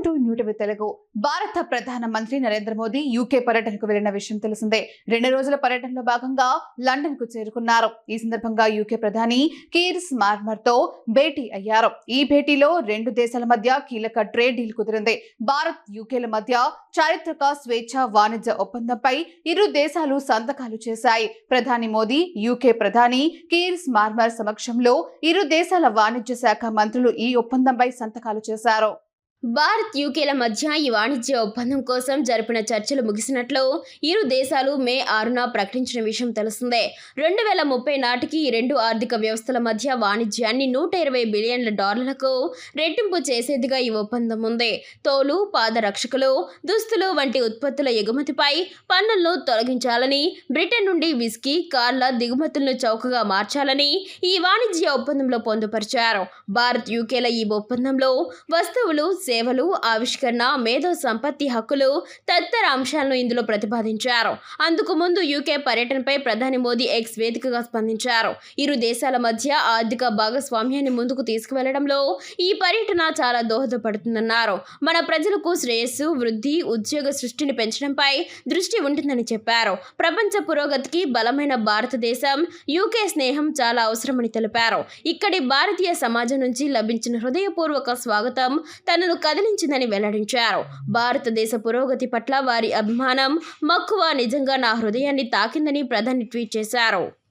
Welcome to Telugu భారత Pradhan Mantri Narendra Modi UK పర్యటనకు వెళ్ళిన విషయం తెలిసిందే. రెండు రోజుల పర్యటనలో భాగంగా లండన్కు చేరుకున్నారు. ఈ సందర్భంగా యూకే ప్రధాని కీర్ మార్మర్తో భేటీ అయ్యారు. ఈ భేటీలో రెండు దేశాల మధ్య కీలక ట్రేడ్ డీల్ కుదిరింది. భారత్ యూకేల మధ్య చారిత్రక స్వేచ్ఛ వాణిజ్య ఒప్పందంపై ఇరు దేశాలు సంతకాలు చేశాయి. ప్రధాని మోదీ యూకే ప్రధాని కీర్ స్మార్మర్ సమక్షంలో ఇరు దేశాల వాణిజ్య శాఖ మంత్రులు ఈ ఒప్పందంపై సంతకాలు చేశారు. భారత్ యూకేల మధ్య ఈ వాణిజ్య ఒప్పందం కోసం జరిపిన చర్చలు ముగిసినట్లు ఇరు దేశాలు మే ఆరున ప్రకటించిన విషయం తెలిసిందే రెండు వేల ముప్పై నాటికి ఈ రెండు ఆర్థిక వ్యవస్థల మధ్య వాణిజ్యాన్ని నూట ఇరవై బిలియన్ల డాలర్లకు రెట్టింపు చేసేదిగా ఈ ఒప్పందం ఉంది. తోలు పాదరక్షకులు దుస్తులు వంటి ఉత్పత్తుల ఎగుమతిపై పన్నులను తొలగించాలని బ్రిటన్ నుండి విస్కీ కార్ల దిగుమతులను చౌకగా మార్చాలని ఈ వాణిజ్య ఒప్పందంలో పొందుపరిచారు. భారత్ యూకేల ఈ ఒప్పందంలో వస్తువులు సేవలు ఆవిష్కరణ మేధో సంపత్తి హక్కులు తదితర అంశాలను ఇందులో ప్రతిపాదించారు. అందుకు ముందు యూకే పర్యటనపై ప్రధాని మోదీ ఎక్స్ వేదికగా స్పందించారు. ఇరు దేశాల మధ్య ఆర్థిక భాగస్వామ్యాన్ని ముందుకు తీసుకువెళ్ళడంలో ఈ పర్యటన చాలా దోహదపడుతుందన్నారు. మన ప్రజలకు శ్రేయస్సు వృద్ధి ఉద్యోగ సృష్టిని పెంచడంపై దృష్టి ఉంటుందని చెప్పారు. ప్రపంచ పురోగతికి బలమైన భారతదేశం యూకే స్నేహం చాలా అవసరమని తెలిపారు. ఇక్కడి భారతీయ సమాజం నుంచి లభించిన హృదయపూర్వక స్వాగతం తనను కదిలించిందని వెల్లడించారు. భారతదేశ పురోగతి పట్ల వారి అభిమానం మక్కువ. నిజంగా నా హృదయాన్ని తాకిందని ప్రధాని ట్వీట్ చేశారు.